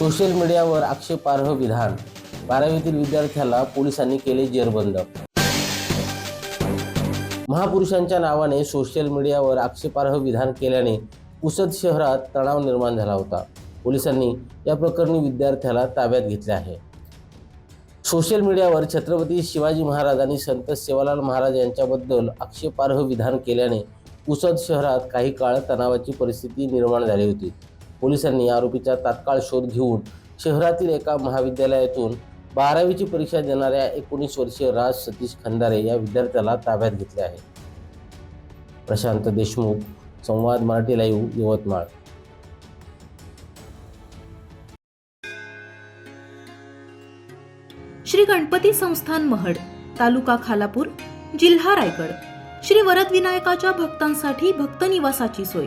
Social मीडियावर आक्षेपार्ह विधान. बारावीतील विद्यार्थ्याला पोलिसांनी केले जेरबंद. महापुरुषांच्या नावाने सोशल मीडियावर आक्षेपार्ह विधान केल्याने पुसद शहरात तणाव निर्माण झाला होता. पोलिसांनी या प्रकरणी विद्यार्थ्याला ताब्यात घेतले आहे. सोशल मीडियावर छत्रपती शिवाजी महाराज आणि संत सेवालाल महाराज यांच्याबद्दल आक्षेपार्ह विधान केल्याने पुसद शहरात काही काळ तणावाची परिस्थिती निर्माण झाली होती. पोलिसांनी आरोपीचा तात्काळ शोध घेऊन शहरातील एका महाविद्यालयातून बारावीची परीक्षा देणाऱ्या एकोणीस वर्षीय राज सतीश खंदारे या विद्यार्थ्याला ताब्यात घेतले आहे. प्रशांत देशमुख संवाद मराठी लाईव्ह यवतमाळ. श्री गणपती संस्थान महड तालुका खालापूर जिल्हा रायगड. श्री वरद विनायकाच्या भक्तांसाठी भक्त निवासाची सोय.